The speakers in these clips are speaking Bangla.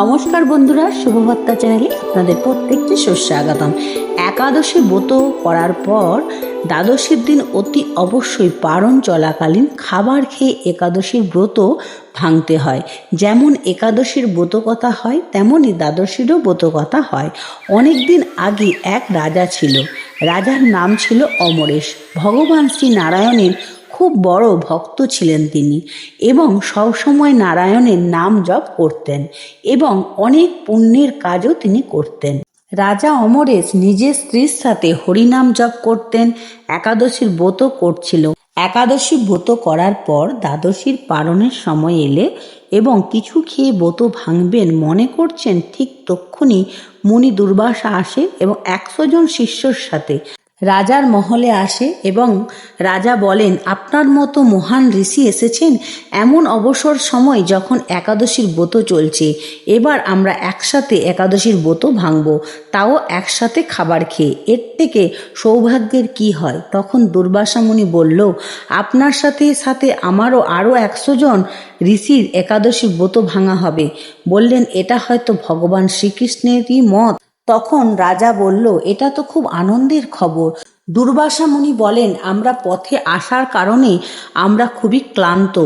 নমস্কার বন্ধুরা, শুভবার্তা চ্যানেলে আপনাদের প্রত্যেকটি সুস্বাগতম। একাদশী ব্রত করার পর দ্বাদশীর দিন অতি অবশ্যই পারণ চলাকালীন খাবার খেয়ে একাদশীর ব্রত ভাঙতে হয়। যেমন একাদশীর ব্রত কথা হয়, তেমনই দ্বাদশীরও ব্রত কথা হয়। অনেক দিন আগে এক রাজা ছিল। রাজার নাম ছিল অমরেশ। ভগবান শ্রী নারায়ণের খুব বড় ভক্ত ছিলেন তিনি এবং সবসময় নারায়ণের নাম জপ করতেন এবং অনেক পুণ্যের কাজও তিনি করতেন। রাজা অমরেশ নিজের স্ত্রীর সাথে হরিনাম জপ করতেন, একাদশীর ব্রত করছিল। একাদশী ব্রত করার পর দ্বাদশীর পালনের সময় এলে এবং কিছু খেয়ে ব্রত ভাঙবেন মনে করছেন ঠিক তক্ষুনি মুনি দুর্বাসা আসে এবং একশো জন শিষ্যর সাথে রাজার মহলে আসে এবং রাজা বলেন, আপনার মতো মহান ঋষি এসেছেন এমন অবসর সময় যখন একাদশীর ব্রত চলছে। এবার আমরা একসাথে একাদশীর ব্রত ভাঙব, তাও একসাথে খাবার খেয়ে। এর থেকে সৌভাগ্যের কি হয়? তখন দুর্বাসা মুনি বলল, আপনার সাথে সাথে আমারও আরও একশো জন ঋষির একাদশী ব্রত ভাঙা হবে। বললেন, এটা হয়তো ভগবান শ্রীকৃষ্ণেরই মত। তখন রাজা বলল, এটা তো খুব আনন্দের খবর। দুর্বাসা মুনি বলেন, আমরা পথে আসার কারণে আমরা খুবই ক্লান্ত।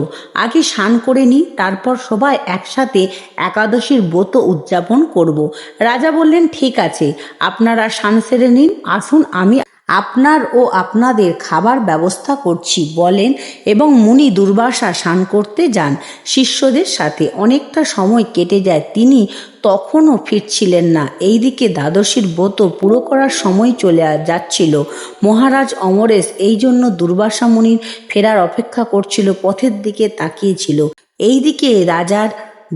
আগে স্নান করে নিই, তারপর সবাই একসাথে একাদশীর ব্রত উদযাপন করব। রাজা বললেন, ঠিক আছে, আপনারা স্নান সেরে নিন। আসুন, আমি আপনার ও আপনাদের খাবার ব্যবস্থা করছি, বলেন এবং মুনি দুর্বাসা স্নান করতে যান। শিষ্যদের সাথে অনেকটা সময় কেটে যায়, তিনি তখনও ফিরছিলেন না। এইদিকে দ্বাদশীর ব্রত পুরো করার সময় চলে যাচ্ছিল। মহারাজ অমরেশ এই জন্য দুর্বাসা মুনির ফেরার অপেক্ষা করছিল, পথের দিকে তাকিয়েছিল। এইদিকে রাজার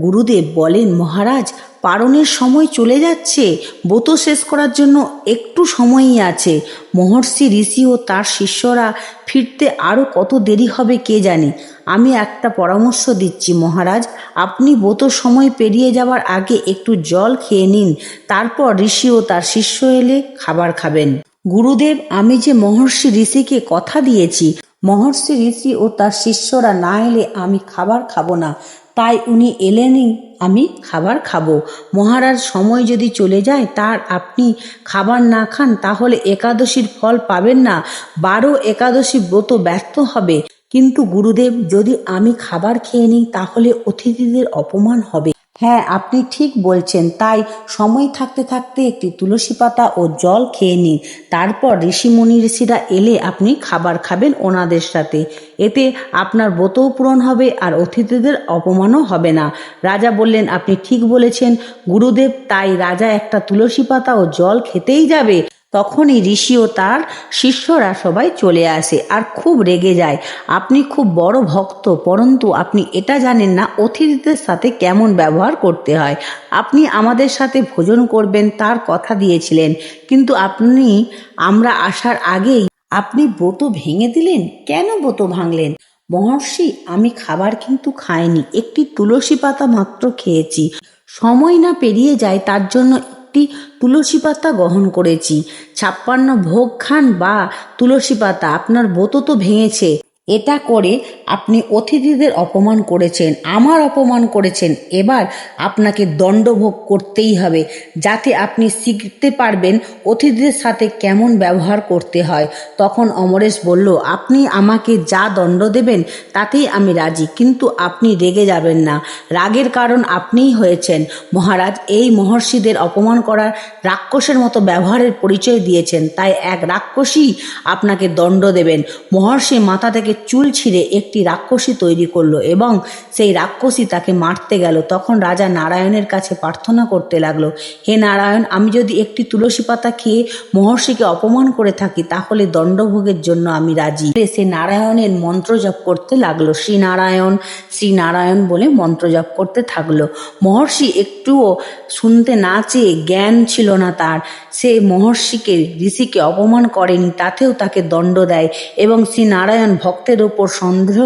গুরুদেব বলেন, মহারাজ পারণের সময় চলে যাচ্ছে, ব্রত শেষ করার জন্য একটু সময়ই আছে। মহর্ষি ঋষি ও তার শিষ্যরা ফিরতে আরও কত দেরি হবে কে জানে? আমি একটা পরামর্শ দিচ্ছি মহারাজ, আপনি ব্রত সময় পেরিয়ে যাওয়ার আগে একটু জল খেয়ে নিন, তারপর ঋষি ও তার শিষ্য এলে খাবার খাবেন। গুরুদেব, আমি যে মহর্ষি ঋষিকে কথা দিয়েছি, মহর্ষি ঋষি ও তার শিষ্যরা না এলে আমি খাবার খাব না। তাই উনি এলেনই আমি খাবার খাব। মহারাজ সময় যদি চলে যায়, তার আপনি খাবার না খান, তাহলে একাদশীর ফল পাবেন না। বারো একাদশী ব্রত ব্যর্থ হবে। কিন্তু গুরুদেব, যদি আমি খাবার খেয়ে নিই, তাহলে অতিথিদের অপমান হবে। হ্যাঁ আপনি ঠিক বলছেন। তাই সময় থাকতে থাকতে একটি তুলসী পাতা ও জল খেয়ে নিন। তারপর ঋষি মুনি ঋষিরা এলে আপনি খাবার খাবেন ওনাদের সাথে। এতে আপনার ব্রতও পূরণ হবে আর অতিথিদের অপমানও হবে না। রাজা বললেন, আপনি ঠিক বলেছেন, গুরুদেব, তাই রাজা একটা তুলসী পাতা ও জল খেতেই যাবে। তখনই ঋষি ও তার শিষ্যরা সবাই চলে আসে আর খুব রেগে যায়। আপনি খুব বড় ভক্ত, পরন্তু আপনি এটা জানেন না অতিথিদের সাথে কেমন ব্যবহার করতে হয়। আপনি আমাদের সাথে ভোজন করবেন, তার কথা দিয়েছিলেন। কিন্তু আপনি, আমরা আসার আগেই আপনি ব্রত ভেঙে দিলেন? কেন ব্রত ভাঙলেন? মহর্ষি, আমি খাবার কিন্তু খাইনি, একটি তুলসী পাতা মাত্র খেয়েছি। সময় না পেরিয়ে যায়, তার জন্য একটি তুলসী পাতা গ্রহণ করেছি। ছাপ্পান্ন ভোগ খান বা তুলসী পাতা, আপনার ব্রত তো ভেঙেছে। এটা করে আপনি অতিথিদের অপমান করেছেন, আমার অপমান করেছেন, এবার আপনাকে দণ্ডভোগ করতেই হবে যাতে আপনি শিখতে পারবেন অতিথিদের সাথে কেমন ব্যবহার করতে হয়। তখন অমরেশ বলল, আপনি আমাকে যা দণ্ড দেবেন তাতেই আমি রাজি, কিন্তু আপনি রেগে যাবেন না। রাগের কারণ আপনিই হয়েছেন। মহারাজ, এই মহর্ষিদের অপমান করার রাক্ষসের মতো ব্যবহারের পরিচয় দিয়েছেন, তাই এক রাক্ষসী আপনাকে দণ্ড দেবেন। মহর্ষি মাথা থেকে চুল ছিঁড়ে একটি রাক্ষসী তৈরি করল এবং সেই রাক্ষসী তাকে মারতে গেল। তখন রাজা নারায়ণের কাছে প্রার্থনা করতে লাগল, হে নারায়ণ, আমি যদি একটি তুলসী পাতা খেয়ে মহর্ষিকে অপমান করে থাকি, তাহলে দণ্ডভোগের জন্য আমি রাজি সে নারায়ণের মন্ত্র জপ করতে লাগল। শ্রী নারায়ণ শ্রী নারায়ণ বলে মন্ত্র জপ করতে থাকল। মহর্ষি একটুও শুনতে না চেয়ে জ্ঞান ছিল না তার। সে মহর্ষিকে, ঋষিকে অপমান করেনি, তাতেও তাকে দণ্ড দেয় এবং শ্রী নারায়ণ ভক্তের ওপর সন্দেহ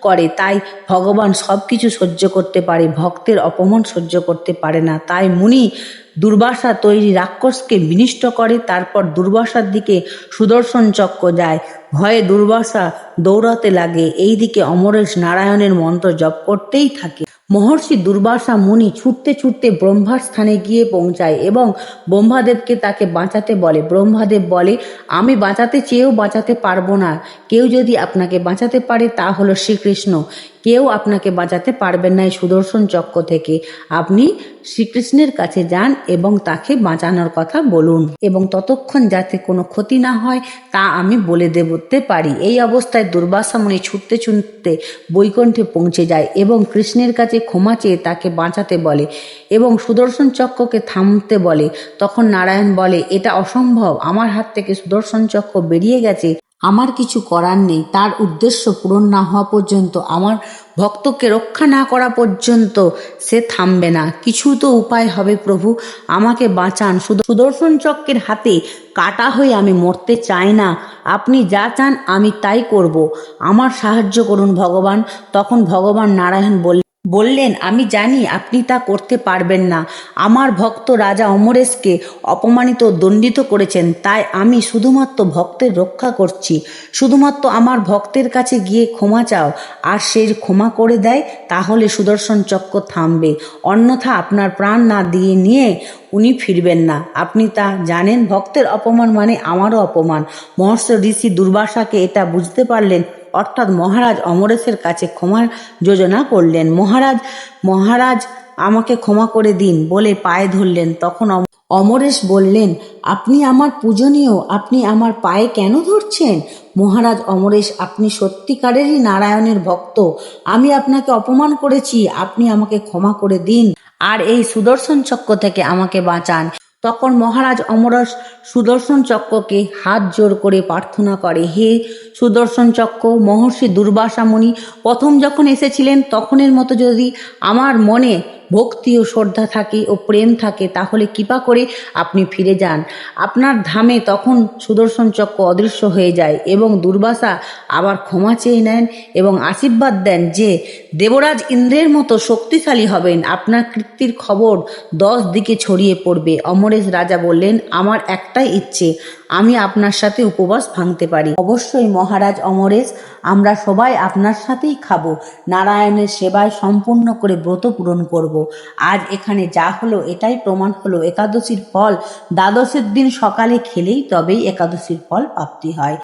করে, তাই ভগবান সব কিছু সহ্য করতে পারে, ভক্তের অপমান সহ্য করতে পারে না। তাই মুনি দুর্বাসা তৈরি রাক্ষসকে বিনিষ্ট করে, তারপর দুর্বাসার দিকে সুদর্শন চক্র যায়। ভয়ে দুর্বাসা দৌড়াতে লাগে। এই দিকে অমরেশ নারায়ণের মন্ত্র জপ করতেই থাকে। মহর্ষি দুর্বাসা মুনি ছুটতে ছুটতে ব্রহ্মার স্থানে গিয়ে পৌঁছায় এবং ব্রহ্মাদেবকে তাকে বাঁচাতে বলে, ব্রহ্মাদেব বলে, আমি বাঁচাতে চেয়েও বাঁচাতে পারব না। কেউ যদি আপনাকে বাঁচাতে পারে তা হলো শ্রীকৃষ্ণ। কেউ আপনাকে বাঁচাতে পারবেন না এই সুদর্শন চক্র থেকে। আপনি শ্রীকৃষ্ণের কাছে যান এবং তাকে বাঁচানোর কথা বলুন। এবং ততক্ষণ যাতে কোনো ক্ষতি না হয়, তা আমি বলে দেবতে পারি। এই অবস্থায় দুর্বাসা মুনি ছুটতে ছুটতে বৈকুণ্ঠে পৌঁছে যায় এবং কৃষ্ণের কাছে ক্ষমা চেয়ে তাকে বাঁচাতে বলে এবং সুদর্শন চক্রকে থামতে বলে। তখন নারায়ণ বলে, এটা অসম্ভব। আমার হাত থেকে সুদর্শন চক্র বেরিয়ে গেছে। আমার কিছু করার নেই, তার উদ্দেশ্য পূরণ না হওয়া পর্যন্ত, আমার ভক্তকে রক্ষা না করা পর্যন্ত সে থামবে না। কিছু তো উপায় হবে প্রভু, আমাকে বাঁচান। সুদ- সুদর্শন চক্রের হাতে কাটা হয়ে আমি মরতে চাই না। আপনি যা চান আমি তাই করব। আমার সাহায্য করুন ভগবান। তখন ভগবান নারায়ণ বললেন বললেন, আমি জানি আপনি তা করতে পারবেন না। আমার ভক্ত রাজা অমরেশকে অপমানিত দণ্ডিত করেছেন, তাই আমি শুধুমাত্র ভক্তের রক্ষা করছি। শুধুমাত্র আমার ভক্তের কাছে গিয়ে ক্ষমা চাও। আর সে ক্ষমা করে দেয়, তাহলে সুদর্শন চক্র থামবে। অন্যথা আপনার প্রাণ না দিয়ে নিয়ে উনি ফিরবেন না। আপনি তা জানেন, ভক্তের অপমান মানে আমারও অপমান। মহর্ষি ঋষি দুর্বাসাকে এটা বুঝতে পারলেন অর্থাৎ মহারাজ অমরেশের কাছে ক্ষমার যোজনা করলেন। মহারাজ মহারাজ, আমাকে ক্ষমা করে দিন বলে পায়ে ধরলেন। তখন অম- অমরেশ বললেন, আপনি আমার পূজনীয়, আপনি আমার পায়ে কেন ধরছেন? মহারাজ অমরেশ, আপনি সত্যিকারেরই নারায়ণের ভক্ত। আমি আপনাকে অপমান করেছি, আপনি আমাকে ক্ষমা করে দিন। আর এই সুদর্শন চক্র থেকে আমাকে বাঁচান। তখন মহারাজ অমরস সুদর্শন চক্রকে হাত জোর করে প্রার্থনা করে, হে সুদর্শন চক্র, মহর্ষি দুর্বাসামণি, প্রথম যখন এসেছিলেন তখনের মতো যদি আমার মনে ভক্তি ও শ্রদ্ধা থাকে ও প্রেম থাকে, তাহলে কৃপা করে আপনি ফিরে যান। আপনার ধামে তখন সুদর্শন চক্র অদৃশ্য হয়ে যায় এবং দুর্বাসা আবার ক্ষমা চেয়ে নেন এবং আশীর্বাদ দেন যে, দেবরাজ ইন্দ্রের মতো শক্তিশালী হবেন। আপনার কৃত্তির খবর দশ দিকে ছড়িয়ে পড়বে। অমরেশ রাজা বললেন, আমার একটাই ইচ্ছে, আমি আপনার সাথে উপবাস ভাঙতে পারি। অবশ্যই মহারাজ অমরেশ, আমরা সবাই আপনার সাথেই খাব। নারায়ণের সেবায় সম্পূর্ণ করে ব্রত পূরণ করব। আজ এখানে যা হলো এটাই প্রমাণ হলো। একাদশীর ফল দ্বাদশের দিন সকালে খেলেই তবেই একাদশীর ফল প্রাপ্তি হয়।